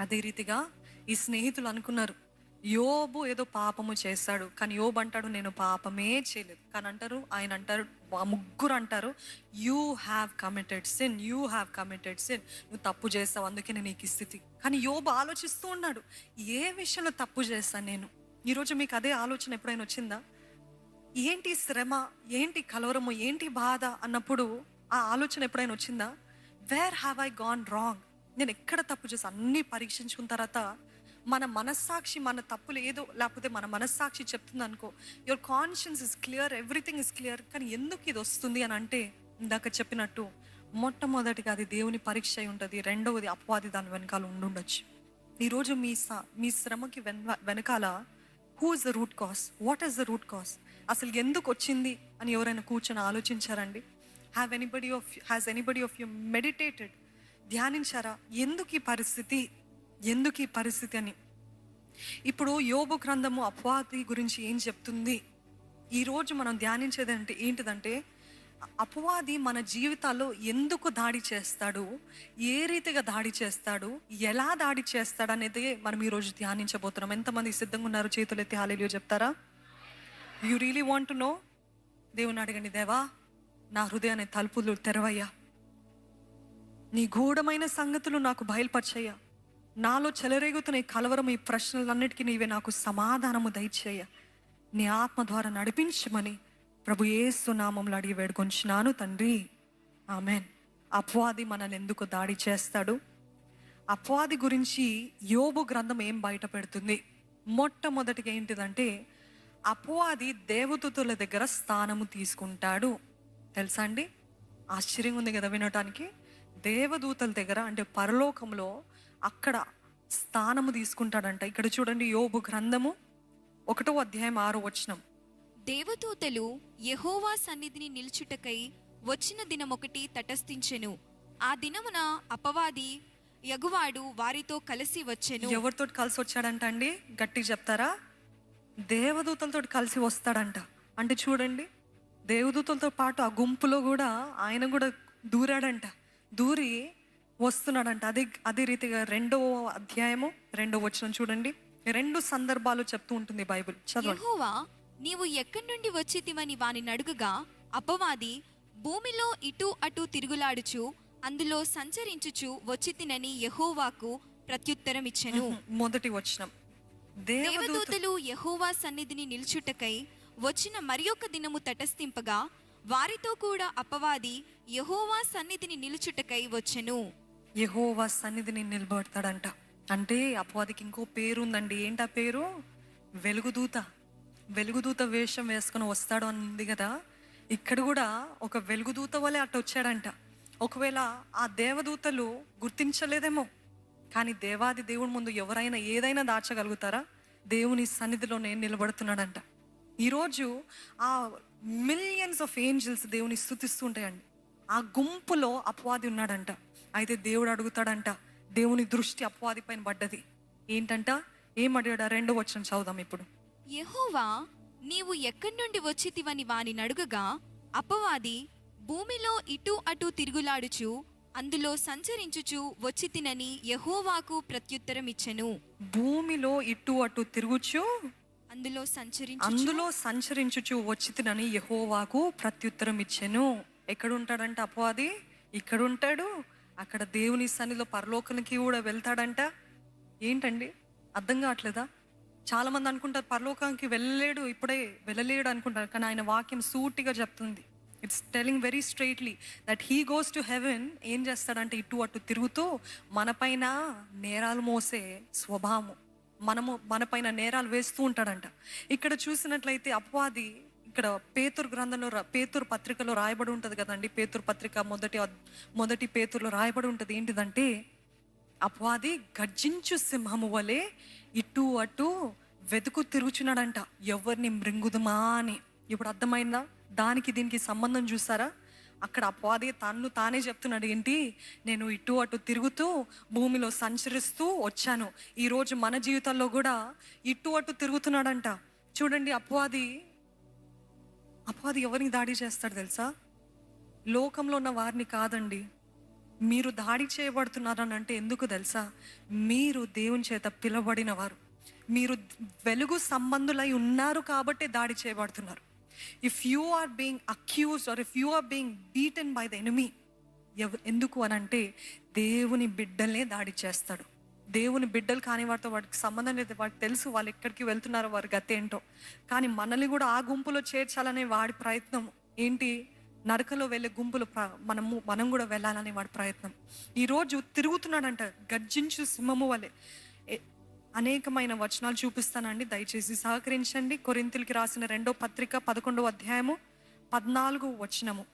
అదే రీతిగా ఈ స్నేహితులు అనుకున్నారు యోబు ఏదో పాపము చేశాడు కానీ యోబు అంటాడు నేను పాపమే చేయలేదు. కానీ అంటారు ఆయన అంటారు ముగ్గురు అంటారు you have committed sin you have committed sin నువ్వు తప్పు చేస్తావు అందుకే నేను నీకు స్థితి. కానీ యోబు ఆలోచిస్తూ ఉన్నాడు ఏ విషయంలో తప్పు చేస్తాను నేను? ఈరోజు మీకు అదే ఆలోచన ఎప్పుడైనా వచ్చిందా? ఏంటి శ్రమ ఏంటి కలవరము ఏంటి బాధ అన్నప్పుడు ఆ ఆలోచన ఎప్పుడైనా వచ్చిందా? Where have I gone wrong నేను ఎక్కడ తప్పు చేసి అన్నీ పరీక్షించుకున్న తర్వాత మన మనస్సాక్షి మన తప్పులు ఏదో లేకపోతే మన మనస్సాక్షి చెప్తుంది అనుకో your conscience is clear everything is clear కానీ ఎందుకు ఇది వస్తుంది అని అంటే ఇందాక చెప్పినట్టు మొట్టమొదటిగా అది దేవుని పరీక్ష అయి ఉంటుంది రెండవది అపవాది దాని వెనకాల ఉండుండొచ్చు. ఈరోజు మీ స మీ శ్రమకి వెన వెనకాల who is the root cause what is the root cause అసలు ఎందుకు వచ్చింది అని ఎవరైనా కూర్చొని ఆలోచించారండి? Have anybody of has anybody of you meditated ధ్యానించారా? ఎందుకు ఈ పరిస్థితి? ఎందుకు ఈ పరిస్థితి అని. ఇప్పుడు యోబు గ్రంథము అపవాది గురించి ఏం చెప్తుంది? ఈరోజు మనం ధ్యానించేది అంటే ఏంటిదంటే అపవాది మన జీవితాల్లో ఎందుకు దాడి చేస్తాడు? ఏ రీతిగా దాడి చేస్తాడు? ఎలా దాడి చేస్తాడు అనేది మనం ఈరోజు ధ్యానించబోతున్నాం. ఎంతమంది సిద్ధంగా ఉన్నారు? చేతులు ఎత్తి హాలేలియో చెప్తారా? You really want to know దేవుని అడగండి దేవా నా హృదయాన్ని తలుపులు తెరవయ్యా. నీ గూఢమైన సంగతులు నాకు బయలుపరచయ్యా. నాలో చెలరేగుతున్న ఈ కలవరం ఈ ప్రశ్నలన్నిటికీ నీవే నాకు సమాధానము దయచేయ నీ ఆత్మ ద్వారా నడిపించమని ప్రభు ఏసు నామంలో అడిగి వేడుకొంచున్నాను తండ్రి. ఆమెన్. అపవాది మనల్ని ఎందుకు దాడి చేస్తాడు? అపవాది గురించి యోబు గ్రంథం ఏం బయట పెడుతుంది? మొట్టమొదటిగా ఏంటిదంటే అపవాది దేవదూతుల దగ్గర స్థానము తీసుకుంటాడు. తెలుసా అండి? ఆశ్చర్యంగా ఉంది కదా వినటానికి. దేవదూతల దగ్గర అంటే పరలోకంలో అక్కడ స్థానము తీసుకుంటాడంట. ఇక్కడ చూడండి యోబు గ్రంథము ఒకటో అధ్యాయం ఆరో వచనం. దేవదూతలు యెహోవా సన్నిధిని నిల్చుటకై వచ్చిన దినమొకటి తటస్థించెను. ఆ దినమున అపవాది యగువాడు వారితో కలిసి వచ్చెను. ఎవరితో కలిసి వచ్చాడంట అండి? గట్టిగా చెప్తారా? దేవదూతలతో కలిసి వస్తాడంట. అంటే చూడండి దేవదూతలతో పాటు ఆ గుంపులో కూడా ఆయన కూడా దూరాడంట. దూరి వస్తున్నాడంట. అదే అదే రీతిగా రెండో అధ్యాయము రెండో వచనం చూడండి. రెండు సందర్భాలు చెప్తూ ఉంటుంది బైబిల్. చదవండి. యెహోవా నీవు ఎక్కడి నుండి వచ్చితివని వాని నడుగగా అపవాది భూమిలో ఇటు అటు తిరుగులాడుచు అందులో సంచరించుచు వచ్చితినని యెహోవాకు ప్రత్యుత్తరమిచ్చెను మొదటి వచనం. దేవదూత దేవదూతలు యెహోవా సన్నిధిని నిల్చుటకై వచ్చిన మరి దినము తటస్థింపగా వారితో కూడా అపవాది యహోవా సన్నిధిని నిలుచుటకై వచ్చెను. యహోవా సన్నిధిని నిలబడతాడంట. అంటే అపవాదికి ఇంకో పేరు ఉందండి ఏంటి ఆ పేరు? వెలుగుదూత. వెలుగుదూత వేషం వేసుకుని వస్తాడు అని ఉంది కదా. ఇక్కడ కూడా ఒక వెలుగుదూత వలె అట్ట వచ్చాడంట. ఒకవేళ ఆ దేవదూతలు గుర్తించలేదేమో. కానీ దేవాది దేవుడి ముందు ఎవరైనా ఏదైనా దాచగలుగుతారా? దేవుని సన్నిధిలో నేను నిలబడుతున్నాడంట. ఈరోజు ఆ మిలియన్స్ ఆఫ్ ఏంజల్స్ దేవుని స్థుతిస్తూ ఉంటాయండి ఆ గుంపులో అపవాది ఉన్నాడంట. అయితే దేవుడు అడుగుతాడంట దేవుని దృష్టి అపవాది పైన పడ్డది. ఏంటంట? ఏం అడిగాడు? రెండో వచ్చిన చదువుదాం ఇప్పుడు. యెహోవా నీవు ఎక్కడి నుండి వచ్చితివని వాని నడుగగా అపవాది భూమిలో ఇటు అటు తిరుగులాడుచు అందులో సంచరించుచు వచ్చితినని యెహోవాకు ప్రత్యుత్తరమిచ్చెను. భూమిలో ఇటు అటు తిరుగుచు అందులో సంచరించు అందులో సంచరించుచు వచ్చితినని యహోవాకు ప్రత్యుత్తరం ఇచ్చాను. ఎక్కడ ఉంటాడంట అపవాది? ఇక్కడ ఉంటాడు అక్కడ దేవుని సన్నిలో పరలోకానికి కూడా వెళ్తాడంట. ఏంటండి? అర్థం కావట్లేదా? చాలా మంది అనుకుంటారు పరలోకానికి వెళ్ళలేడు ఇప్పుడే వెళ్ళలేడు అనుకుంటారు. కానీ ఆయన వాక్యం సూటిగా చెప్తుంది. It's telling very straightly that he goes to heaven ఏం చేస్తాడంటే ఇటు అటు తిరుగుతూ మనపైన నేరాలు మోసే స్వభావం. మనము మనపైన నేరాలు వేస్తూ ఉంటాడంట. ఇక్కడ చూసినట్లయితే అపవాది ఇక్కడ పేతురు గ్రంథంలో రా- పేతురు పత్రికలో రాయబడి ఉంటుంది కదండి. పేతురు పత్రిక మొదటి మొదటి పేతురులో రాయబడి ఉంటుంది ఏంటిదంటే అపవాది గర్జించు సింహము వలె ఇటు అటు వెతుకు తిరుగుచున్నాడంట. ఎవరిని మృంగుదుమా అని. ఇప్పుడు అర్థమైందా? దానికి దీనికి సంబంధం చూసారా అక్కడ అపవాది తన్ను తానే చెప్తున్నాడు ఏంటి? నేను ఇటు అటు తిరుగుతూ భూమిలో సంచరిస్తూ వచ్చాను. ఈరోజు మన జీవితాల్లో కూడా ఇటు అటు తిరుగుతున్నాడంట. చూడండి అపవాది అపవాది ఎవరిని దాడి చేస్తాడు తెలుసా? లోకంలో ఉన్న వారిని కాదండి. మీరు దాడి చేయబడుతున్నారని అంటే ఎందుకు తెలుసా? మీరు దేవుని చేత పిలవబడిన వారు. మీరు వెలుగు సంబంధులై ఉన్నారు కాబట్టి దాడి చేయబడుతున్నారు. If you are being accuse or if you are being beaten by the enemy ఎందుకు అని అంటే దేవుని బిడ్డలే దాడి చేస్తాడు. దేవుని బిడ్డలు కాని వారితో వాడికి సంబంధం లేదు. వాడికి తెలుసు వాళ్ళు ఎక్కడికి వెళ్తున్నారో వారి గతి ఏంటో. కానీ మనల్ని కూడా ఆ గుంపులో చేర్చాలనే వాడి ప్రయత్నం. ఏంటి? నరకలో వెళ్ళే గుంపులు ప్ర- మనము మనం కూడా వెళ్ళాలని వాడి ప్రయత్నం. ఈరోజు తిరుగుతున్నాడంట గర్జించు సింహము వలె. అనేకమైన వచనాలు చూపిస్తానండి. దయచేసి సహకరించండి. కొరింతలకి రాసిన రెండో పత్రిక పదకొండవ అధ్యాయము పద్నాలుగు వచనము.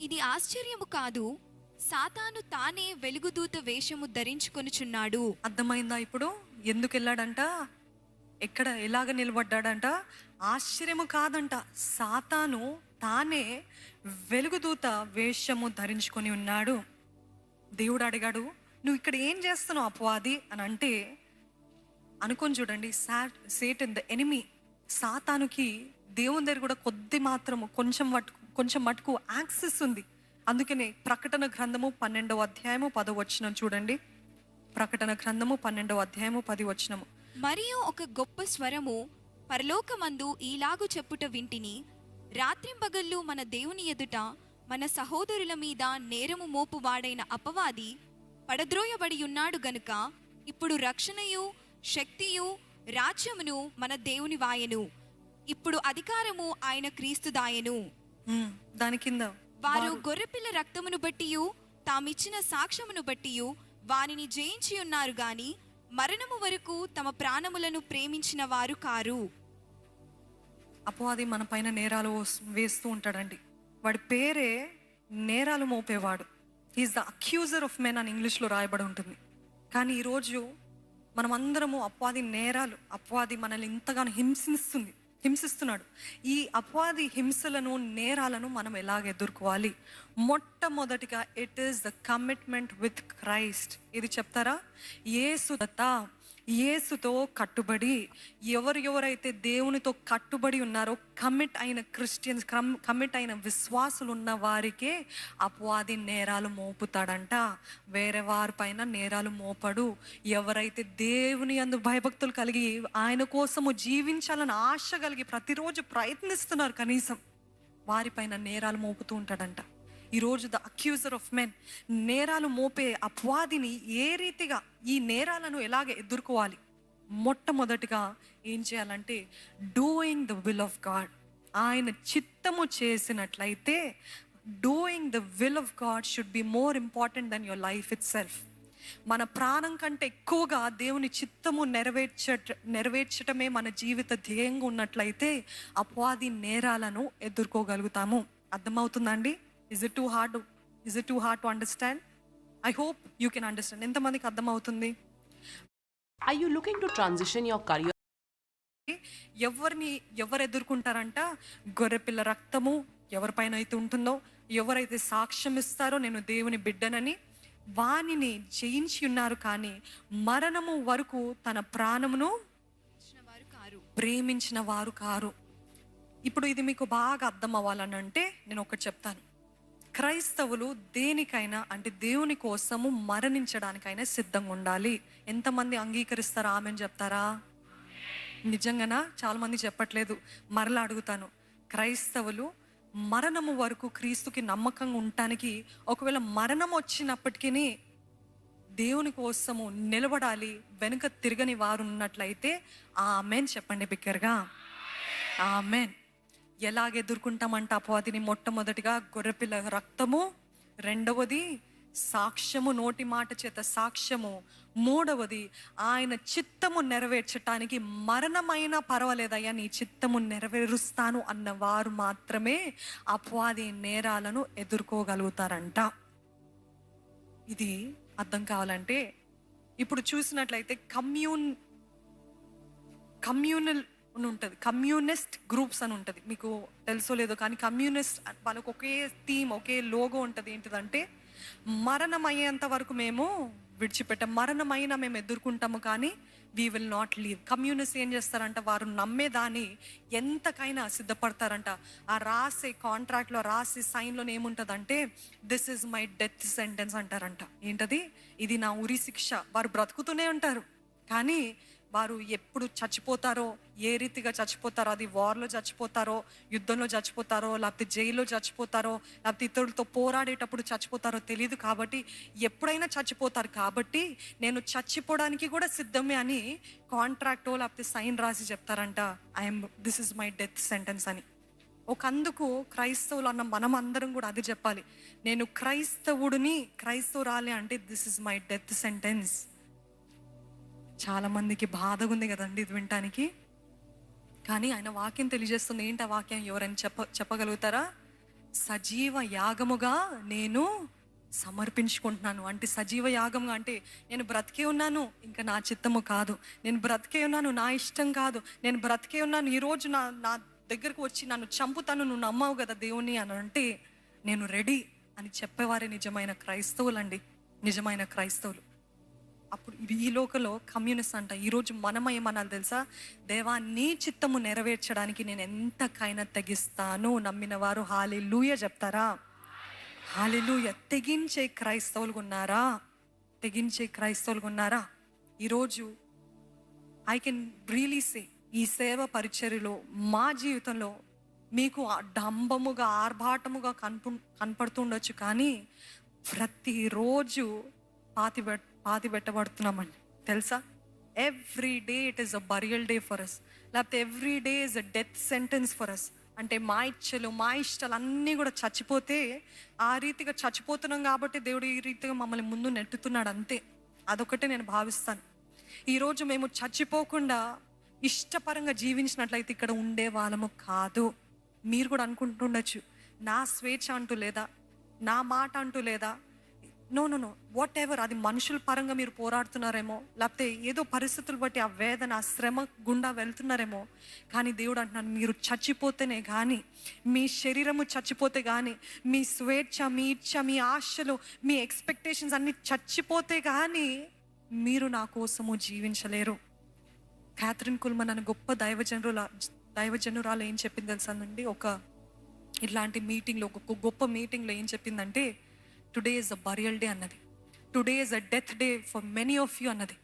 ఇది ఆశ్చర్యము కాదు. సాతాను తానే వెలుగుదూత వేషము ధరించుకొనుచున్నాడు. అర్థమైందా ఇప్పుడు? ఎందుకు వెళ్ళాడంట ఎక్కడ ఎలాగ నిలబడ్డాడంట? ఆశ్చర్యము కాదంట. సాతాను తానే వెలుగుదూత వేషము ధరించుకొని ఉన్నాడు. దేవుడు అడిగాడు నువ్వు ఇక్కడ ఏం చేస్తున్నావు అపవాది? అని అంటే అనుకొని చూడండి sat set in the enemy. సాతానుకి దేవుని దగ్గర కూడా కొద్ది మాత్రము కొంచెం మటుకు కొంచెం మటుకు యాక్సెస్ ఉంది. అందుకనే ప్రకటన గ్రంథము పన్నెండవ అధ్యాయము పదో వచనం చూడండి. ప్రకటన గ్రంథము పన్నెండవ అధ్యాయము పది వచనము. మరియు ఒక గొప్ప స్వరము పరలోకమందు ఈలాగు చెప్పుట వింటిని రాత్రింబగళ్ళు మన దేవుని ఎదుట మన సహోదరుల మీద నేరము మోపువాడైన అపవాది పడద్రోయబడి ఉన్నాడు గనుక ఇప్పుడు రక్షణయు శక్తియు రాజ్యమును మన దేవుని వాయను. ఇప్పుడు అధికారము ఆయన క్రీస్తుదాయను ఉమ్, దాని కింద. వారు గొర్రెపిల్ల రక్తమును బట్టియు తామిచ్చిన సాక్ష్యమును బట్టియు వానిని జయించి ఉన్నారు గాని మరణము వరకు తమ ప్రాణములను ప్రేమించిన వారు కారు. అపవాది మన పైన నేరాలు వస్- వేస్తూ ఉంటాడండి. వాడి పేరే నేరాలు మోపేవాడు. Is the accuser of men అని ఇంగ్లీష్లో రాయబడి ఉంటుంది. కానీ ఈరోజు మనమందరము అపవాది నేరాలు అపవాది మనల్ని ఇంతగానో హింసిస్తుంది హింసిస్తున్నాడు. ఈ అపవాది హింసలను నేరాలను మనం ఎలాగ ఎదుర్కోవాలి? మొట్టమొదటిగా it is the commitment with Christ ఇది చెప్తారా? ఏ దత్త యేసుతో కట్టుబడి ఎవరు ఎవరైతే దేవునితో కట్టుబడి ఉన్నారో కమిట్ అయిన క్రిస్టియన్స్ కమిట్ అయిన విశ్వాసులు ఉన్న వారికే అపవాది నేరాలు మోపుతాడంట. వేరే వారిపైన నేరాలు మోపడు. ఎవరైతే దేవుని అందు భయభక్తులు కలిగి ఆయన కోసము జీవించాలని ఆశ కలిగి ప్రతిరోజు ప్రయత్నిస్తున్నారు కనీసం వారిపైన నేరాలు మోపుతూ ఉంటాడంట. ఈరోజు ద అక్యూజర్ ఆఫ్ మెన్ నేరాలు మోపే అపవాదిని ఏ రీతిగా ఈ నేరాలను ఎలాగ ఎదుర్కోవాలి? మొట్టమొదటిగా ఏం చేయాలంటే doing the will of God ఆయన చిత్తము చేసినట్లయితే doing the will of God should be more important then your life itself మన ప్రాణం కంటే ఎక్కువగా దేవుని చిత్తము నెరవేర్చట నెరవేర్చటమే మన జీవిత ధ్యేయంగా ఉన్నట్లయితే అపవాది నేరాలను ఎదుర్కోగలుగుతాము. అర్థమవుతుందండి is it too hard is it too hard to understand I hope you can understand ఎంతమందికి అర్థమవుతుంది? Are you looking to transition your career? ఎవరిని ఎవరు ఎదుర్కొంటారంట? గొర్రెపిల్ల రక్తము ఎవరిపైన అయితే ఉంటుందో ఎవరైతే సాక్ష్యం ఇస్తారో నేను దేవుని బిడ్డనని వానిని జయించి ఉన్నారు కానీ మరణము వరకు తన ప్రాణమును వారు కారు ప్రేమించిన వారు కారు. ఇప్పుడు ఇది మీకు బాగా అర్థం అవ్వాలని అంటే నేను ఒకటి చెప్తాను. క్రైస్తవులు దేనికైనా అంటే దేవుని కోసము మరణించడానికైనా సిద్ధంగా ఉండాలి. ఎంతమంది అంగీకరిస్తారా ఆమెను చెప్తారా? నిజంగానా? చాలా మంది చెప్పట్లేదు. మరలా అడుగుతాను. క్రైస్తవులు మరణము వరకు క్రీస్తుకి నమ్మకంగా ఉండటానికి ఒకవేళ మరణం వచ్చినప్పటికీ దేవుని కోసము నిలబడాలి వెనుక తిరగని వారు ఉన్నట్లయితే ఆమెన్ చెప్పండి బిగ్గరగా. ఆమెన్. ఎలాగ ఎదుర్కొంటామంటే అపవాదిని మొట్టమొదటిగా గొర్రెపిల్ల రక్తము రెండవది సాక్ష్యము నోటి మాట చేత సాక్ష్యము మూడవది ఆయన చిత్తము నెరవేర్చటానికి మరణమైనా పర్వాలేదయ్యా నీ చిత్తము నెరవేరుస్తాను అన్న వారు మాత్రమే అపవాది నేరాలను ఎదుర్కోగలుగుతారంట. ఇది అర్థం కావాలంటే ఇప్పుడు చూసినట్లయితే కమ్యూన్ కమ్యూనల్ అని ఉంటుంది. కమ్యూనిస్ట్ గ్రూప్స్ అని ఉంటుంది. మీకు తెలుసో లేదో కానీ కమ్యూనిస్ట్ వాళ్ళకి ఒకే థీమ్ ఒకే లోగో ఉంటుంది. ఏంటిదంటే మరణం అయ్యేంత వరకు మేము విడిచిపెట్టాం మరణమైనా మేము ఎదుర్కొంటాము కానీ we will not leave communist ఏం చేస్తారంట? వారు నమ్మేదాన్ని ఎంతకైనా సిద్ధపడతారంట. ఆ రాసే కాంట్రాక్ట్లో రాసే సైన్లో ఏముంటుందంటే this is my death sentence అంటారంట. ఏంటది? ఇది నా ఉరి శిక్ష. వారు బ్రతుకుతూనే ఉంటారు. కానీ వారు ఎప్పుడు చచ్చిపోతారో ఏ రీతిగా చచ్చిపోతారో అది వార్లో చచ్చిపోతారో యుద్ధంలో చచ్చిపోతారో లేకపోతే జైల్లో చచ్చిపోతారో లేకపోతే ఇతరులతో పోరాడేటప్పుడు చచ్చిపోతారో తెలియదు కాబట్టి ఎప్పుడైనా చచ్చిపోతారు కాబట్టి నేను చచ్చిపోవడానికి కూడా సిద్ధమే అని కాంట్రాక్టో లేకపోతే సైన్ రాసి చెప్తారంట. I'm this is my death sentence అని. ఒక అందుకు క్రైస్తవులు అన్న మనం అందరం కూడా అది చెప్పాలి. నేను క్రైస్తవుడిని క్రైస్తవురాలి అంటే this is my death sentence చాలామందికి బాధగా ఉంది కదండి ఇది వినటానికి. కానీ ఆయన వాక్యం తెలియజేస్తుంది ఏంటి ఆ వాక్యం? ఎవరైనా చెప్ప చెప్పగలుగుతారా? సజీవ యాగముగా నేను సమర్పించుకుంటున్నాను. అంటే సజీవ యాగంగా అంటే నేను బ్రతికే ఉన్నాను ఇంకా నా చిత్తము కాదు. నేను బ్రతికే ఉన్నాను నా ఇష్టం కాదు. నేను బ్రతికే ఉన్నాను ఈరోజు నా నా దగ్గరకు వచ్చి నన్ను చంపుతాను నువ్వు నమ్మావు కదా దేవుని అని అంటే నేను రెడీ అని చెప్పేవారే నిజమైన క్రైస్తవులండి. నిజమైన క్రైస్తవులు. అప్పుడు ఈ లోకలో కమ్యూనిస్ట్ అంట. ఈరోజు మనం ఏమన్నా తెలుసా? దేవా నీ చిత్తము నెరవేర్చడానికి నేను ఎంతకైనా తెగిస్తాను నమ్మిన వారు. హాలి లూయ చెప్తారా? హాలిలూయ. తెగించే క్రైస్తవులు ఉన్నారా? తెగించే క్రైస్తవులు ఉన్నారా? ఈరోజు ఐ కెన్ రియలీ సే ఈ సేవ పరిచర్యలో మా జీవితంలో మీకు డంబముగా ఆర్భాటముగా కనపు కనపడుతుండొచ్చు కానీ ప్రతిరోజు పాతి పాతి పెట్టబడుతున్నామండి. తెలుసా? Every day it is a burial day for us లేకపోతే every day is a death sentence for us అంటే మా ఇచ్చలు మా ఇష్టాలు అన్నీ కూడా చచ్చిపోతే ఆ రీతిగా చచ్చిపోతున్నాం కాబట్టి దేవుడు ఈ రీతిగా మమ్మల్ని ముందు నెట్టుతున్నాడు అంతే. అదొకటే నేను భావిస్తాను. ఈరోజు మేము చచ్చిపోకుండా ఇష్టపరంగా జీవించినట్లయితే ఇక్కడ ఉండే వాళ్ళము కాదు. మీరు కూడా అనుకుంటుండొచ్చు. నా స్వేచ్ఛ అంటూ లేదా నా మాట అంటూ లేదా no no no whatever అది మనుషుల పరంగా మీరు పోరాడుతున్నారేమో లేకపోతే ఏదో పరిస్థితులు బట్టి ఆ వేదన ఆ శ్రమ గుండా వెళ్తున్నారేమో కానీ దేవుడు అంటున్నాను మీరు చచ్చిపోతేనే కానీ మీ శరీరము చచ్చిపోతే కానీ మీ స్వేచ్ఛ మీ ఇచ్ఛ మీ ఆశలు మీ ఎక్స్పెక్టేషన్స్ అన్నీ చచ్చిపోతే కానీ మీరు నా కోసము జీవించలేరు. క్యాథరిన్ కుల్మన్ అనే గొప్ప దైవజనుల దైవజనురాలు ఏం చెప్పింది తెలుసానండి ఒక ఇలాంటి మీటింగ్లో ఒక గొప్ప మీటింగ్లో ఏం చెప్పిందంటే today is a burial day అన్నది today is a death day for many of you అన్నది